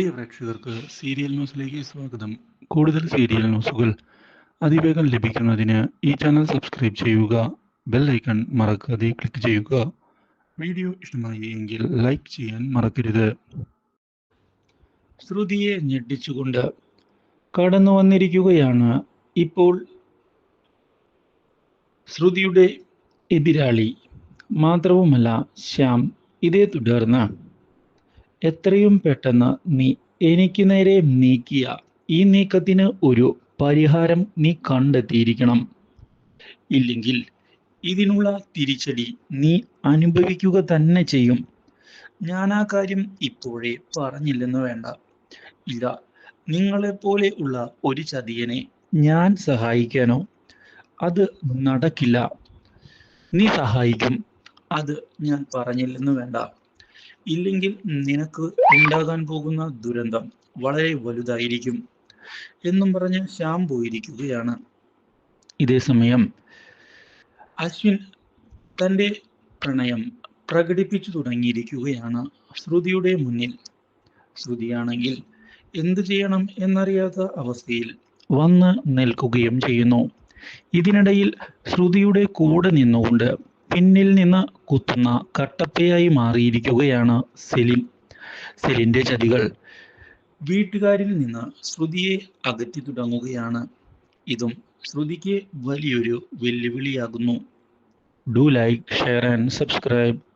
പ്രിയ പ്രേക്ഷകർക്ക് സീരിയൽ ന്യൂസിലേക്ക് സ്വാഗതം. കൂടുതൽ സീരിയൽ ന്യൂസുകൾ അതിവേഗം ലഭിക്കുന്നതിന് ഈ ചാനൽ സബ്സ്ക്രൈബ് ചെയ്യുക ബെൽ ഐക്കൺ മറക്കാതെ ക്ലിക്ക് ചെയ്യുക. വീഡിയോ ഇഷ്ടമായി എങ്കിൽ ലൈക്ക് ചെയ്യാൻ മറക്കരുത്. ശ്രുതിയെ ഞെട്ടിച്ചുകൊണ്ട് കടന്നു വന്നിരിക്കുകയാണ് ഇപ്പോൾ ശ്രുതിയുടെ എതിരാളി. മാത്രവുമല്ല ശ്യാം ഇതേ തുടർന്ന് എത്രയും പെട്ടെന്ന് നീ എനിക്ക് നേരെ നീക്കിയ ഈ നീക്കത്തിന് ഒരു പരിഹാരം നീ കണ്ടെത്തിയിരിക്കണം. ഇല്ലെങ്കിൽ ഇതിനുള്ള തിരിച്ചടി നീ അനുഭവിക്കുക തന്നെ ചെയ്യും. ഞാൻ ആ കാര്യം ഇപ്പോഴേ പറഞ്ഞില്ലെന്ന് വേണ്ട. ഇല്ല നിങ്ങളെപ്പോലെ ഉള്ള ഒരു ചതിയനെ ഞാൻ സഹായിക്കാനോ? അത് നടക്കില്ല. നീ സഹായിക്കും. അത് ഞാൻ പറഞ്ഞില്ലെന്ന് വേണ്ട. ഇല്ലെങ്കിൽ നിനക്ക് ഉണ്ടാകാൻ പോകുന്ന ദുരന്തം വളരെ വലുതായിരിക്കും എന്നും പറഞ്ഞ് ശ്യാം പോയിരിക്കുകയാണ് ഇതേ സമയം അശ്വിൻ തന്റെ പ്രണയം പ്രകടിപ്പിച്ചു തുടങ്ങിയിരിക്കുകയാണ് ശ്രുതിയുടെ മുന്നിൽ. ശ്രുതിയാണെങ്കിൽ എന്തു ചെയ്യണം എന്നറിയാത്ത അവസ്ഥയിൽ വന്ന് നിൽക്കുകയും ചെയ്യുന്നു. ഇതിനിടയിൽ ശ്രുതിയുടെ കൂടെ നിന്നുകൊണ്ട് പിന്നിൽ നിന്ന് കുത്തുന്ന കട്ടപ്പയായി മാറിയിരിക്കുകയാണ് സെലിൻ സെലിന്റെ ചതികൾ വീട്ടുകാരിൽ നിന്ന് ശ്രുതിയെ അകറ്റി തുടങ്ങുകയാണ്. ഇതും ശ്രുതിക്ക് വലിയൊരു വെല്ലുവിളിയാകുന്നു. Do like share and subscribe.